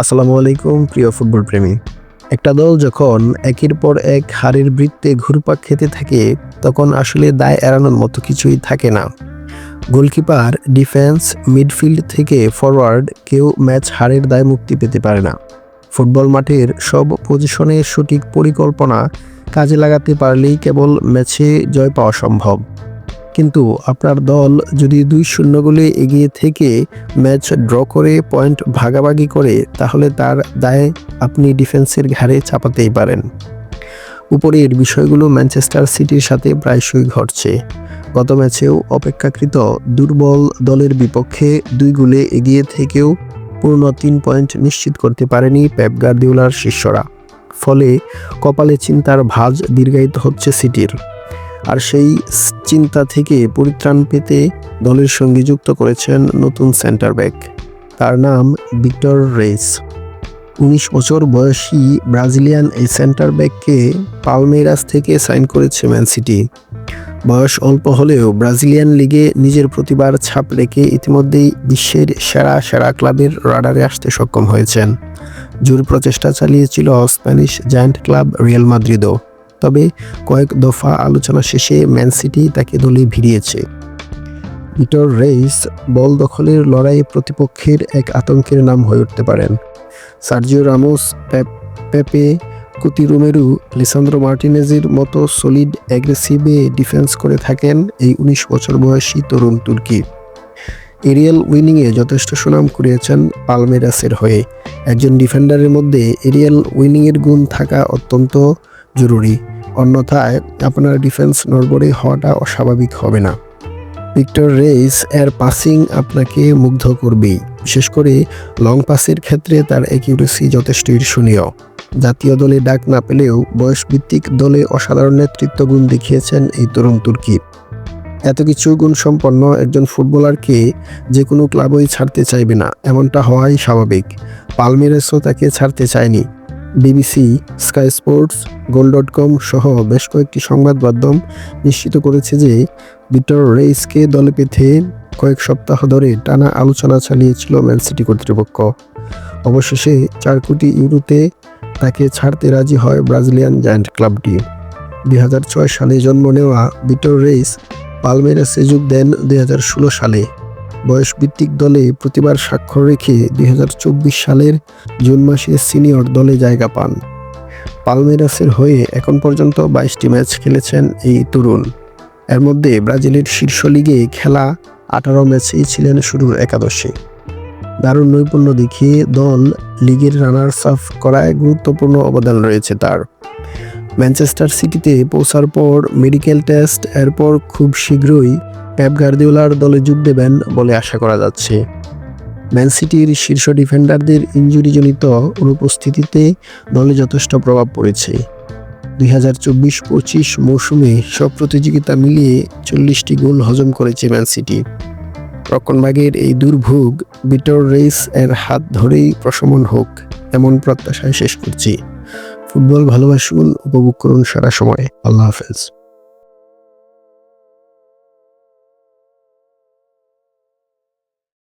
আসসালামু আলাইকুম, প্রিয় ফুটবল প্রেমী একটা দল যখন একের পর এক হারের বৃত্তে ঘুরপাক খেতে থাকে, তখন আসলে দায় এড়ানোর মতো কিছুই থাকে না। গোলকিপার, ডিফেন্স, মিডফিল্ড থেকে ফরওয়ার্ড কেউ ম্যাচ হারের দায় মুক্তি পেতে পারে না। ফুটবল মাঠের সব পজিশনের সঠিক পরিকল্পনা কাজে লাগাতে পারলেই কেবল ম্যাচে জয় পাওয়া সম্ভব। কিন্তু আপনার দল যদি দুই শূন্য গোলে এগিয়ে থেকে ম্যাচ ড্র করে পয়েন্ট ভাগাভাগি করে, তাহলে তার দায় আপনি ডিফেন্সের ঘাড়ে চাপাতেই পারেন। উপরের বিষয়গুলো ম্যানচেস্টার সিটির সাথে প্রায়শই ঘটছে। গত ম্যাচেও অপেক্ষাকৃত দুর্বল দলের বিপক্ষে দুই গোলে এগিয়ে থেকেও পূর্ণ তিন পয়েন্ট নিশ্চিত করতে পারেনি পেপ গার্দিওলার শিষ্যরা। ফলে কপালে চিন্তার ভাঁজ দীর্ঘায়িত হচ্ছে সিটির। আর সেই চিন্তা থেকে পরিত্রাণ পেতে দলের সঙ্গে যুক্ত করেছেন নতুন সেন্টার ব্যাক তার নাম ভিক্টর রেস। উনিশ বছর বয়সী ব্রাজিলিয়ান এই সেন্টার ব্যাককে পালমেরাস থেকে সাইন করেছে ম্যান সিটি বয়স অল্প হলেও ব্রাজিলিয়ান লিগে নিজের প্রতিভার ছাপ রেখে ইতিমধ্যেই বিশ্বের সেরা সেরা ক্লাবের রাডারে আসতে সক্ষম হয়েছেন। জোর প্রচেষ্টা চালিয়েছিল স্প্যানিশ জায়ান্ট ক্লাব রিয়াল মাদ্রিদও। তবে কয়েক দফা আলোচনা শেষে ম্যান সিটি তাকে দলে ভিড়িয়েছে। পিটার রেইস বল দখলের লড়াইয়ে প্রতিপক্ষের এক আতঙ্কের নাম হয়ে উঠতে পারেন। সার্জিও রামোস, পেপ- পেপে কুতি রোমেরু লিসান্দ্রো মার্টিনেজের মতো সলিড, অ্যাগ্রেসিভে ডিফেন্স করে থাকেন এই উনিশ বছর বয়সী তরুণ তুর্কি। এরিয়াল উইনিংয়ে যথেষ্ট সুনাম কুড়িয়েছেন পালমেরাসের হয়ে। একজন ডিফেন্ডারের মধ্যে এরিয়াল উইনিংয়ের গুণ থাকা অত্যন্ত জরুরি। অন্যথায় আপনার ডিফেন্স নড়বড়ে হওয়াটা অস্বাভাবিক হবে না। ভিক্টর রেইস এর পাসিং আপনাকে মুগ্ধ করবেই। বিশেষ করে লং পাসের ক্ষেত্রে তার অ্যাকিউরেসি যথেষ্ট ঈর্ষণীয়। জাতীয় দলে ডাক না পেলেও বয়সভিত্তিক দলে অসাধারণ নেতৃত্ব গুণ দেখিয়েছেন এই তরুণ তুর্কি। এত কিছু গুণ সম্পন্ন একজন ফুটবলারকে যে কোনো ক্লাবই ছাড়তে চাইবে না, এমনটা হওয়াই স্বাভাবিক। পালমেরেসও তাকে ছাড়তে চায়নি। BBC, Sky Sports Goal dot com সহ বেশ কয়েকটি সংবাদ মাধ্যম নিশ্চিত করেছে যে ভিক্টর রেইসকে দলে পেতে কয়েক সপ্তাহ ধরে টানা আলোচনা চালিয়েছিল ম্যান সিটি কর্তৃপক্ষ। অবশেষে চার কোটি ইউরোতে তাকে ছাড়তে রাজি হয় ব্রাজিলিয়ান জায়ান্ট ক্লাবটি। দুই হাজার ছয় সালে জন্ম নেওয়া ভিক্টর রেইস পালমেরাসে যোগ দেন দুই হাজার ষোলো সালে। বয়সভিত্তিক দলে প্রতিবার স্বাক্ষর রেখে দু হাজার চব্বিশ সালের জুন মাসে সিনিয়র দলে জায়গা পান। পালমেরাসের হয়ে এখন পর্যন্ত বাইশটি ম্যাচ খেলেছেন এই তরুণ। এর মধ্যে ব্রাজিলের শীর্ষ লিগে খেলা আঠারো ম্যাচেই ছিলেন শুরুর একাদশে। দারুণ নৈপুণ্য দেখিয়ে দল লিগের রানার্স আপ করায় গুরুত্বপূর্ণ অবদান রয়েছে তার। ম্যানচেস্টার সিটিতে পৌঁছার পর মেডিকেল টেস্ট, এরপর খুব শীঘ্রই প্যাপ গার্দিওলার দলে যোগ দেবেন বলে আশা করা যাচ্ছে। ম্যান সিটির শীর্ষ ডিফেন্ডারদের ইঞ্জুরিজনিত অনুপস্থিতিতে দলে যথেষ্ট প্রভাব পড়েছে। দুই হাজার চব্বিশ পঁচিশ মৌসুমে সব প্রতিযোগিতা মিলিয়ে চল্লিশটি গোল হজম করেছে ম্যান সিটি। রক্ষণভাগের এই দুর্ভোগ বিটর রেস এর হাত ধরেই প্রশমন হোক, এমন প্রত্যাশায় শেষ করছি। ফুটবল ভালোবাসুন, উপভোগ করুন সারা সময়। আল্লাহ হাফেজ।